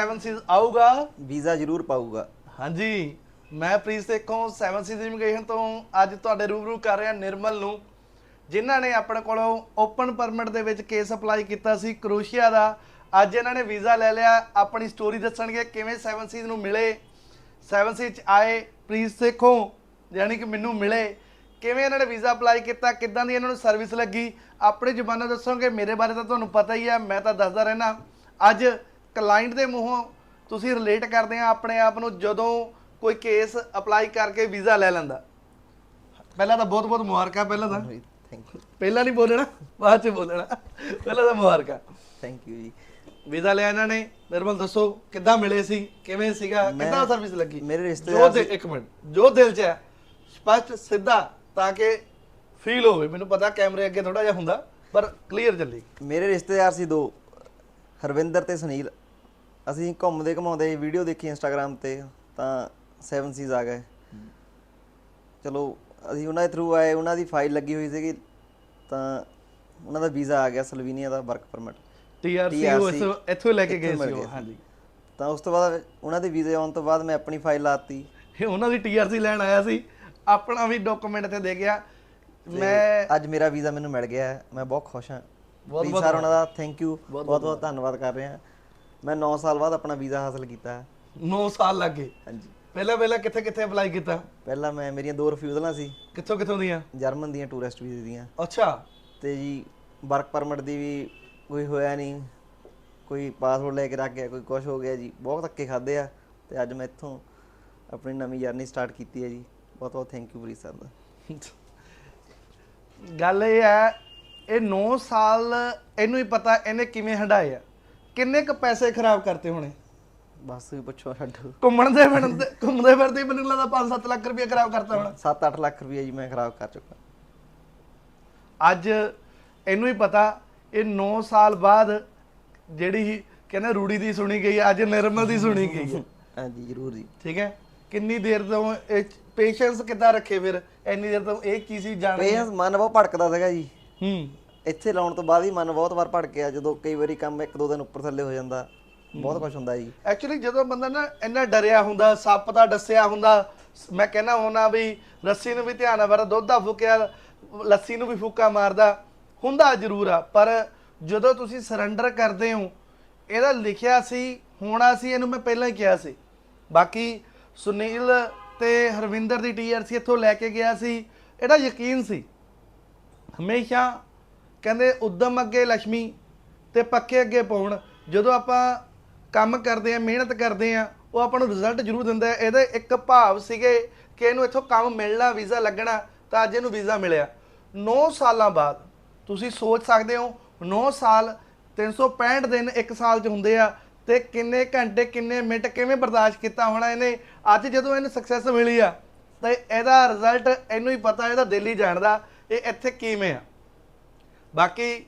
7 cease ਆਊਗਾ। Visa ਜ਼ਰੂਰ ਪਾਊਗਾ। ਹਾਂਜੀ ਮੈਂ ਪ੍ਰੀਤ ਸੇਖੋਂ 7 ਸੀਜ਼ ਇਮੀਗ੍ਰੇਸ਼ਨ ਤੋਂ ਅੱਜ ਤੁਹਾਡੇ ਰੂਬਰੂ ਕਰ ਰਿਹਾ ਨਿਰਮਲ ਨੂੰ ਜਿਨ੍ਹਾਂ ਨੇ ਆਪਣੇ ਕੋਲੋਂ ਓਪਨ ਪਰਮਿਟ ਦੇ ਵਿੱਚ ਕੇਸ ਅਪਲਾਈ ਕੀਤਾ ਸੀ ਕਰੋਸ਼ੀਆ ਦਾ। ਅੱਜ ਇਹਨਾਂ ਨੇ ਵੀਜ਼ਾ ਲੈ ਲਿਆ ਆਪਣੀ ਸਟੋਰੀ ਦੱਸਣਗੇ ਕਿਵੇਂ 7 ਸੀਜ਼ ਨੂੰ ਮਿਲੇ। 7 ਸੀਜ਼ ਚ ਆਏ ਪ੍ਰੀਤ ਸੇਖੋਂ ਯਾਨੀ ਕਿ ਮੈਨੂੰ ਮਿਲੇ। ਕਿਵੇਂ ਇਹਨਾਂ ਨੇ ਵੀਜ਼ਾ ਅਪਲਾਈ ਕੀਤਾ ਕਿੱਦਾਂ ਦੀ ਇਹਨਾਂ ਨੂੰ ਸਰਵਿਸ ਲੱਗੀ ਆਪਣੀ ਜ਼ੁਬਾਨਾਂ ਦੱਸੋਗੇ? ਮੇਰੇ ਬਾਰੇ ਤਾਂ ਤੁਹਾਨੂੰ ਪਤਾ ਹੀ ਹੈ ਮੈਂ ਤਾਂ ਦੱਸਦਾ ਰਹਿਣਾ ਅੱਜ ਕਲਾਇੰਟ ਦੇ ਮੂੰਹੋਂ ਤੁਸੀਂ ਰਿਲੇਟ ਕਰਦੇ ਆ ਆਪਣੇ ਆਪ ਨੂੰ ਜਦੋਂ ਕੋਈ ਕੇਸ ਅਪਲਾਈ ਕਰਕੇ ਵੀਜ਼ਾ ਲੈ ਲੈਂਦਾ। ਪਹਿਲਾਂ ਤਾਂ ਬਹੁਤ ਬਹੁਤ ਮੁਬਾਰਕਾਂ ਪਹਿਲਾਂ ਤਾਂ। ਥੈਂਕ ਯੂ ਪਹਿਲਾਂ ਨਹੀਂ ਬੋਲਣਾ ਬਾਅਦ ਚ ਬੋਲਣਾ। ਪਹਿਲਾਂ ਤਾਂ ਮੁਬਾਰਕਾਂ ਥੈਂਕ ਯੂ ਜੀ। ਵੀਜ਼ਾ ਲਿਆ ਇਹਨਾਂ ਨੇ ਨਿਰਮਲ ਦੱਸੋ ਕਿੱਦਾਂ ਮਿਲੇ ਸੀ ਕਿਵੇਂ ਸੀਗਾ ਕਿੱਦਾਂ ਸਰਵਿਸ ਲੱਗੀ? ਮੇਰੇ ਜੋ ਰਿਸ਼ਤੇਦਾਰ ਦਿਲ ਇੱਕ ਮਿੰਟ। ਜੋ ਦਿਲ 'ਚ ਹੈ ਸਪਸ਼ਟ ਸਿੱਧਾ ਤਾਂ ਕਿ ਫੀਲ ਹੋਵੇ। ਮੈਨੂੰ ਪਤਾ ਕੈਮਰੇ ਅੱਗੇ ਥੋੜਾ ਜਿਹਾ ਹੁੰਦਾ ਪਰ ਕਲੀਅਰ ਚੱਲੀ। ਮੇਰੇ ਰਿਸ਼ਤੇਦਾਰ ਸੀ ਦੋ ਹਰਵਿੰਦਰ ਤੇ ਸੁਨੀਲ। ਅਸੀਂ ਘੁੰਮਦੇ ਘਮਾਉਂਦੇ ਵੀਡੀਓ ਦੇਖੀ ਇੰਸਟਾਗ੍ਰam ਤੇ ਤਾਂ 7 ਸੀਜ਼ ਆ ਗਏ। ਚਲੋ ਅਸੀਂ ਉਹਨਾਂ ਦੇ ਥਰੂ ਆਏ ਉਹਨਾਂ ਦੀ ਫਾਈਲ ਲੱਗੀ ਹੋਈ ਸੀਗੀ ਤਾਂ ਉਹਨਾਂ ਦਾ ਵੀਜ਼ਾ ਆ ਗਿਆ ਸਲਵੀਨੀਆ ਦਾ ਵਰਕ ਪਰਮਿਟ ਟੀਆਰਸੀ ਇੱਥੋਂ- ਲੈ ਕੇ ਗਏ ਸੀ ਉਹ। ਹਾਂਜੀ। ਤਾਂ ਉਸ ਤੋਂ ਬਾਅਦ ਉਹਨਾਂ ਦੇ ਵੀਜ਼ੇ ਆਉਣ ਤੋਂ ਬਾਅਦ ਮੈਂ ਆਪਣੀ ਫਾਈਲ ਲਾਤੀ। ਇਹ ਉਹਨਾਂ ਦੀ ਟੀਆਰਸੀ ਲੈਣ ਆਇਆ ਸੀ। ਆਪਣਾ ਵੀ ਡਾਕੂਮੈਂਟ ਤੇ ਦੇ ਗਿਆ। ਮੈਂ ਅੱਜ ਮੇਰਾ ਵੀਜ਼ਾ ਮੈਨੂੰ ਮਿਲ ਗਿਆ। ਮੈਂ ਬਹੁਤ ਖੁਸ਼ ਹਾਂ। ਬਹੁਤ- ਬਹੁਤ ਉਹਨਾਂ ਦਾ ਥੈਂਕ ਯੂ ਬਹੁਤ- ਬਹੁਤ ਬਹੁਤ ਧੰਨਵਾਦ ਕਰ ਰਿਹਾ। ਮੈਂ 9 ਸਾਲ ਬਾਅਦ ਆਪਣਾ ਵੀਜ਼ਾ ਹਾਸਲ ਕੀਤਾ। ਹੈ 9 ਸਾਲ ਲੱਗੇ? ਹਾਂਜੀ। ਪਹਿਲਾਂ ਪਹਿਲਾਂ ਕਿੱਥੇ ਕਿੱਥੇ ਅਪਲਾਈ ਕੀਤਾ? ਪਹਿਲਾਂ ਮੈਂ ਮੇਰੀਆਂ ਦੋ ਰਿਫਿਊਜ਼ਲਾਂ ਸੀ। ਕਿੱਥੋਂ ਕਿੱਥੋਂ ਦੀਆਂ? ਜਰਮਨ ਦੀਆਂ ਟੂਰਿਸਟ ਵੀਜ਼ੇ ਦੀਆਂ। ਅੱਛਾ। ਤੇ ਜੀ ਵਰਕ ਪਰਮਿਟ ਦੀ ਵੀ ਕੋਈ ਹੋਇਆ ਨਹੀਂ। ਕੋਈ ਪਾਸਪੋਰਟ ਲੈ ਕੇ ਰੱਖ ਗਿਆ ਕੋਈ ਕੁਝ ਹੋ ਗਿਆ ਜੀ। ਬਹੁਤ ਧੱਕੇ ਖਾਦੇ ਆ। ਤੇ ਅੱਜ ਮੈਂ ਇੱਥੋਂ ਆਪਣੀ ਨਵੀਂ ਜਰਨੀ ਸਟਾਰਟ ਕੀਤੀ ਹੈ ਜੀ। ਬਹੁਤ ਬਹੁਤ ਥੈਂਕ ਯੂ ਪ੍ਰੀਤ ਸਰ ਦਾ। ਗੱਲ ਇਹ ਹੈ ਇਹ 9 ਸਾਲ ਇਹਨੂੰ ਹੀ ਪਤਾ ਇਹਨੇ ਕਿਵੇਂ ਹੰਡਾਏ ਆ? ਕਿੰਨੇ ਕ ਪੈਸੇ ਖਰਾਬ ਕਰਤੇ ਹੋਣੇ? ਬਸ ਪੁੱਛੋ ਛੱਡੋ ਘੁੰਮਣ ਦੇ ਫਿਰਨ ਦੇ ਘੁੰਮਦੇ ਫਿਰਦੇ ਹੀ ਮੈਨੂੰ ਲੱਗਦਾ 5-7 ਲੱਖ ਰੁਪਏ ਖਰਾਬ ਕਰਤਾ ਹੋਣਾ। 7-8 ਲੱਖ ਰੁਪਏ ਜੀ ਮੈਂ ਖਰਾਬ ਕਰ ਚੁੱਕਾ। ਅੱਜ ਇਹਨੂੰ ਹੀ ਪਤਾ ਇਹ 9 ਸਾਲ ਬਾਅਦ ਜਿਹੜੀ ਕਹਿੰਦੇ ਰੂੜੀ ਦੀ ਸੁਣੀ ਗਈ ਅੱਜ ਨਿਰਮਲ ਦੀ ਸੁਣੀ ਗਈ ਹੈ। ਹਾਂਜੀ ਜ਼ਰੂਰ ਜੀ। ਠੀਕ ਹੈ? ਕਿੰਨੀ ਦੇਰ ਤੋਂ ਇਹ ਪੇਸ਼ੈਂਸ ਕਿੱਦਾਂ ਰੱਖੇ ਫਿਰ? ਇੰਨੀ ਦੇਰ ਤੋਂ ਇਹ ਕੀ ਸੀ ਜਾਣ ਪੇਸ਼ੈਂਸ ਮਨ ਬਹੁਤ ਭਟਕਦਾ ਸੀਗਾ ਜੀ। ਹੂੰ। ਇੱਥੇ ਲਾਉਣ ਤੋਂ ਬਾਅਦ ਹੀ ਮਨ ਬਹੁਤ ਵਾਰ ਭਟਕਿਆ ਜਦੋਂ ਕਈ ਵਾਰੀ ਕੰਮ ਇੱਕ ਦੋ ਦਿਨ ਉੱਪਰ ਥੱਲੇ ਹੋ ਜਾਂਦਾ। ਬਹੁਤ ਕੁਝ ਹੁੰਦਾ ਜੀ। ਐਕਚੁਅਲੀ ਜਦੋਂ ਬੰਦਾ ਨਾ ਇੰਨਾ ਡਰਿਆ ਹੁੰਦਾ ਸੱਪ ਦਾ ਡਸਿਆ ਹੁੰਦਾ ਮੈਂ ਕਹਿੰਦਾ ਹੋਣਾ ਵੀ ਰੱਸੀ ਨੂੰ ਵੀ ਧਿਆਨ ਨਾਲ ਵਰ ਦੁੱਧ ਦਾ ਫੁਕਿਆ ਲੱਸੀ ਨੂੰ ਵੀ ਫੂਕਾ ਮਾਰਦਾ ਹੁੰਦਾ ਜ਼ਰੂਰ ਆ ਪਰ ਜਦੋਂ ਤੁਸੀਂ ਸਰੈਂਡਰ ਕਰਦੇ ਹੋ ਇਹਦਾ ਲਿਖਿਆ ਸੀ ਹੋਣਾ ਸੀ ਇਹਨੂੰ ਮੈਂ ਪਹਿਲਾਂ ਹੀ ਕਿਹਾ ਸੀ। ਬਾਕੀ ਸੁਨੀਲ ਤੇ ਹਰਵਿੰਦਰ ਦੀ ਟੀਆਰਸੀ ਇੱਥੋਂ ਲੈ ਕੇ ਗਿਆ ਸੀ ਇਹਦਾ ਯਕੀਨ ਸੀ। ਹਮੇਸ਼ਾ ਕਹਿੰਦੇ ਉਦਮ ਅੱਗੇ ਲక్ష్ਮੀ ਤੇ ਪੱਕੇ ਅੱਗੇ ਪਾਉਣ। ਜਦੋਂ ਆਪਾਂ ਕੰਮ ਕਰਦੇ ਆ ਮਿਹਨਤ ਕਰਦੇ ਆ ਉਹ ਆਪਾਂ ਨੂੰ ਰਿਜ਼ਲਟ ਜ਼ਰੂਰ ਦਿੰਦਾ ਹੈ। ਇਹਦੇ ਇੱਕ ਭਾਵ ਸੀਗੇ ਕਿ ਇਹਨੂੰ ਇੱਥੋਂ ਕੰਮ ਮਿਲਣਾ ਵੀਜ਼ਾ ਲੱਗਣਾ, ਤਾਂ ਅੱਜ ਇਹਨੂੰ ਵੀਜ਼ਾ ਮਿਲਿਆ। 9 ਸਾਲਾਂ ਬਾਅਦ ਤੁਸੀਂ ਸੋਚ ਸਕਦੇ ਹੋ 9 ਸਾਲ 365 ਦਿਨ ਇੱਕ ਸਾਲ 'ਚ ਹੁੰਦੇ ਆ ਤੇ ਕਿੰਨੇ ਘੰਟੇ, ਕਿੰਨੇ ਮਿੰਟ ਕਿਵੇਂ ਬਰਦਾਸ਼ਤ ਕੀਤਾ ਹੋਣਾ ਇਹਨੇ? ਅੱਜ ਜਦੋਂ ਇਹਨੂੰ ਸਕਸੈਸ ਮਿਲੀ ਆ, ਤੇ ਇਹਦਾ ਰਿਜ਼ਲਟ ਇਹਨੂੰ ਹੀ ਪਤਾ, ਇਹਦਾ ਦਿੱਲੀ ਹੀ ਜਾਣਦਾ ਇਹ ਇੱਥੇ ਕਿਵੇਂ ਆ। ਬਾਕੀ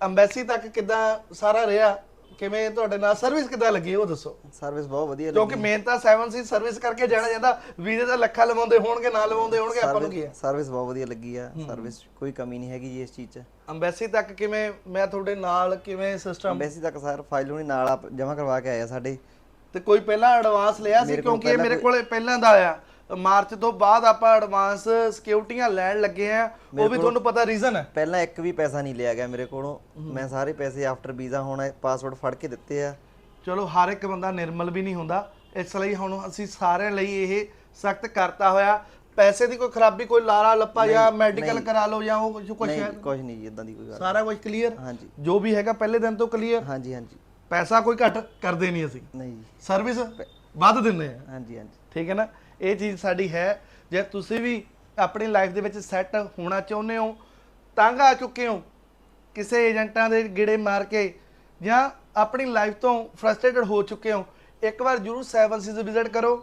ਅੰਬੈਸੀ ਤੱਕ ਕਿੱਦਾਂ ਸਾਰਾ ਰਿਹਾ? ਕਿਵੇਂ ਤੁਹਾਡੇ ਨਾਲ ਸਰਵਿਸ ਕਿੱਦਾਂ ਲੱਗੀ ਉਹ ਦੱਸੋ। ਸਰਵਿਸ ਬਹੁਤ ਵਧੀਆ ਕਿਉਂਕਿ ਮੇਨ ਤਾਂ 7 ਸੀ ਸਰਵਿਸ ਕਰਕੇ ਜਾਣਾ ਜਾਂਦਾ ਵੀਜ਼ੇ ਤਾਂ ਲੱਖਾਂ ਲਵਾਉਂਦੇ ਹੋਣਗੇ ਨਾ ਲਵਾਉਂਦੇ ਹੋਣਗੇ ਆਪਾਂ ਨੂੰ ਕੀ ਹੈ? ਸਰਵਿਸ ਬਹੁਤ ਵਧੀਆ ਲੱਗੀ ਆ। ਸਰਵਿਸ ਕੋਈ ਕਮੀ ਨਹੀਂ ਹੈਗੀ ਜੀ ਇਸ ਚੀਜ਼ 'ਚ। ਅੰਬੈਸੀ ਤੱਕ ਕਿਵੇਂ ਮੈਂ ਤੁਹਾਡੇ ਨਾਲ ਕਿਵੇਂ ਸਿਸਟਮ ਐਮਬੈਸੀ ਤੱਕ ਸਰ ਫਾਈਲ ਨੂੰ ਨਾਲ ਜਮ੍ਹਾਂ ਕਰਵਾ ਕੇ ਆਇਆ ਸਾਡੇ। ਤੇ ਕੋਈ ਪਹਿਲਾਂ ਐਡਵਾਂਸ ਲਿਆ ਸੀ ਕਿਉਂਕਿ ਇਹ ਮੇਰੇ ਕੋਲੇ ਪਹਿਲਾਂ ਦਾ ਆਇਆ? ਮਾਰਚ ਤੋਂ ਬਾਅਦ ਆਪਾਂ ਐਡਵਾਂਸ ਸਿਕਿਉਰਟੀਆਂ ਲੈਣ ਲੱਗੇ ਆ ਉਹ ਵੀ ਤੁਹਾਨੂੰ ਪਤਾ ਰੀਜ਼ਨ ਹੈ। ਪਹਿਲਾਂ ਇੱਕ ਵੀ ਪੈਸਾ ਨਹੀਂ ਲਿਆ ਗਿਆ ਮੇਰੇ ਕੋਲੋਂ। ਮੈਂ ਸਾਰੇ ਪੈਸੇ ਆਫਟਰ ਵੀਜ਼ਾ ਹੁਣ ਪਾਸਪੋਰਟ ਫੜ ਕੇ ਦਿੱਤੇ ਆ। ਚਲੋ ਹਰ ਇੱਕ ਬੰਦਾ ਨਿਰਮਲ ਵੀ ਨਹੀਂ ਹੁੰਦਾ। ਇਸ ਲਈ ਹੁਣ ਅਸੀਂ ਸਾਰਿਆਂ ਲਈ ਇਹ ਸਖਤ ਕਰਤਾ ਹੋਇਆ। ਪੈਸੇ ਦੀ ਕੋਈ ਖਰਾਬੀ ਕੋਈ ਲਾਰਾ ਲੱਪਾ ਜਾਂ ਮੈਡੀਕਲ ਕਰਾ ਲਓ ਜਾਂ ਉਹ ਕੁਝ ਕੁਝ ਨਹੀਂ ਕੁਝ ਨਹੀਂ ਜੀ ਇਦਾਂ ਦੀ ਕੋਈ ਗੱਲ ਸਾਰਾ ਕੁਝ ਕਲੀਅਰ ਹਾਂਜੀ। ਜੋ ਵੀ ਹੈਗਾ ਪਹਿਲੇ ਦਿਨ ਤੋਂ ਕਲੀਅਰ ਹਾਂਜੀ ਹਾਂਜੀ। ਪੈਸਾ ਕੋਈ ਘੱਟ ਕਰਦੇ ਨਹੀਂ ਅਸੀਂ। ਨਹੀਂ ਜੀ। ਸਰਵਿਸ ਵੱਧ ਦਿੰਦੇ ਆ। ਹਾਂਜੀ ਹਾਂਜੀ। ਠੀਕ ਹੈ ਨਾ? ਇਹ ਚੀਜ਼ ਸਾਡੀ ਹੈ। ਜੇ ਤੁਸੀਂ ਵੀ ਆਪਣੀ ਲਾਈਫ ਦੇ ਵਿੱਚ ਸੈੱਟ ਹੋਣਾ ਚਾਹੁੰਦੇ ਹੋ, ਤੰਗ ਆ ਚੁੱਕੇ ਹੋ ਕਿਸੇ ਏਜੰਟਾਂ ਦੇ ਗੇੜੇ ਮਾਰ ਕੇ ਜਾਂ ਆਪਣੀ ਲਾਈਫ ਤੋਂ ਫਰਸਟ੍ਰੇਟਡ ਹੋ ਚੁੱਕੇ ਹੋ, ਇੱਕ ਵਾਰ ਜਰੂਰ ਸੈਵਨ ਸੀਜ਼ ਵਿਜ਼ਿਟ ਕਰੋ।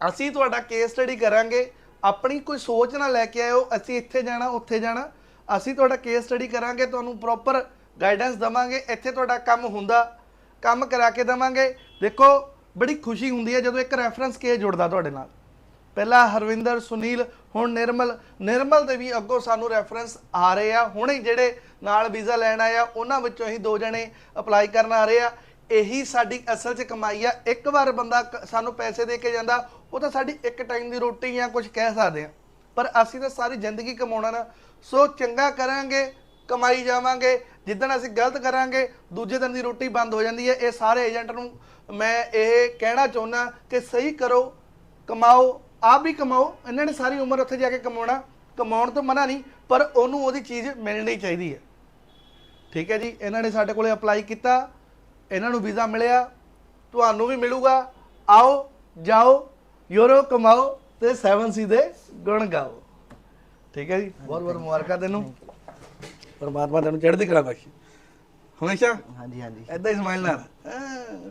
ਅਸੀਂ ਤੁਹਾਡਾ ਕੇਸ ਸਟੱਡੀ ਕਰਾਂਗੇ। ਆਪਣੀ ਕੋਈ ਸੋਚ ਨਾ ਲੈ ਕੇ ਆਇਓ, ਅਸੀਂ ਇੱਥੇ ਜਾਣਾ, ਉੱਥੇ ਜਾਣਾ। ਅਸੀਂ ਤੁਹਾਡਾ ਕੇਸ ਸਟੱਡੀ ਕਰਾਂਗੇ, ਤੁਹਾਨੂੰ ਪ੍ਰੋਪਰ ਗਾਈਡੈਂਸ ਦਵਾਂਗੇ। ਇੱਥੇ ਤੁਹਾਡਾ ਕੰਮ ਹੁੰਦਾ, ਕੰਮ ਕਰਾ ਕੇ ਦਵਾਂਗੇ। ਦੇਖੋ ਬੜੀ ਖੁਸ਼ੀ ਹੁੰਦੀ ਹੈ ਜਦੋਂ ਇੱਕ ਰੈਫਰੈਂਸ ਕੇਸ ਜੁੜਦਾ ਤੁਹਾਡੇ ਨਾਲ। ਪਹਿਲਾਂ ਹਰਵਿੰਦਰ, ਸੁਨੀਲ, ਹੁਣ ਨਿਰਮਲ। ਨਿਰਮਲ ਦੇ ਵੀ ਅੱਗੋਂ ਸਾਨੂੰ ਰੈਫਰੈਂਸ ਆ ਰਹੇ ਆ। ਹੁਣੇ ਜਿਹੜੇ ਨਾਲ ਵੀਜ਼ਾ ਲੈਣ ਆਏ ਆ, ਉਹਨਾਂ ਵਿੱਚੋਂ ਹੀ ਦੋ ਜਣੇ ਅਪਲਾਈ ਕਰਨ ਆ ਰਹੇ ਆ। ਇਹੀ ਸਾਡੀ ਅਸਲ 'ਚ ਕਮਾਈ ਆ। ਇੱਕ ਵਾਰ ਬੰਦਾ ਕ- ਸਾਨੂੰ ਪੈਸੇ ਦੇ ਕੇ ਜਾਂਦਾ, ਉਹ ਤਾਂ ਸਾਡੀ ਇੱਕ ਟਾਈਮ ਦੀ ਰੋਟੀ ਜਾਂ ਕੁਝ ਕਹਿ ਸਕਦੇ ਆ। ਪਰ ਅਸੀਂ ਤਾਂ ਸਾਰੀ ਜ਼ਿੰਦਗੀ ਕਮਾਉਣਾ ਨਾ। ਸੋ ਚੰਗਾ ਕਰਾਂਗੇ। ਕਮਾਈ ਜਾਵਾਂਗੇ, ਜਿੱਦਣ ਅਸੀਂ ਗਲਤ ਕਰਾਂਗੇ, ਦੂਜੇ ਦਿਨ ਦੀ ਰੋਟੀ ਬੰਦ ਹੋ ਜਾਂਦੀ ਹੈ। ਇਹ ਸਾਰੇ ਏਜੰਟ ਨੂੰ ਮੈਂ ਇਹ ਕਹਿਣਾ ਚਾਹੁੰਦਾ ਕਿ ਸਹੀ ਕਰੋ, ਕਮਾਓ, ਆਪ ਵੀ ਕਮਾਓ। ਇਹਨਾਂ ਨੇ ਸਾਰੀ ਉਮਰ ਉੱਥੇ ਜਾ ਕੇ ਕਮਾਉਣਾ। ਕਮਾਉਣ ਤੋਂ ਮਨਾ ਨਹੀਂ, ਪਰ ਉਹਨੂੰ ਉਹਦੀ ਚੀਜ਼ ਮਿਲਣੀ ਚਾਹੀਦੀ ਹੈ। ਠੀਕ ਹੈ ਜੀ? ਇਹਨਾਂ ਨੇ ਸਾਡੇ ਕੋਲੇ ਅਪਲਾਈ ਕੀਤਾ। ਇਹਨਾਂ ਨੂੰ ਵੀਜ਼ਾ ਮਿਲਿਆ। ਤੁਹਾਨੂੰ ਵੀ ਮਿਲੂਗਾ। ਆਓ, ਜਾਓ, ਯੂਰੋ ਕਮਾਓ ਤੇ 7C ਦੇ ਗੁਣ ਗਾਓ। ਠੀਕ ਹੈ ਜੀ? ਬਹੁਤ ਬਹੁਤ ਮੁਬਾਰਕਾਂ ਤੈਨੂੰ। ਪਰਮਾਤਮਾ ਤੈਨੂੰ ਚੜ੍ਹਦੀ ਕਲਾ ਬਖਸ਼ੇ। ਹਮੇਸ਼ਾ? ਹਾਂਜੀ ਹਾਂਜੀ। ਐਦਾਂ ਹੀ ਸਮਾਈਲ ਨਾਲ। ਹਾਂ।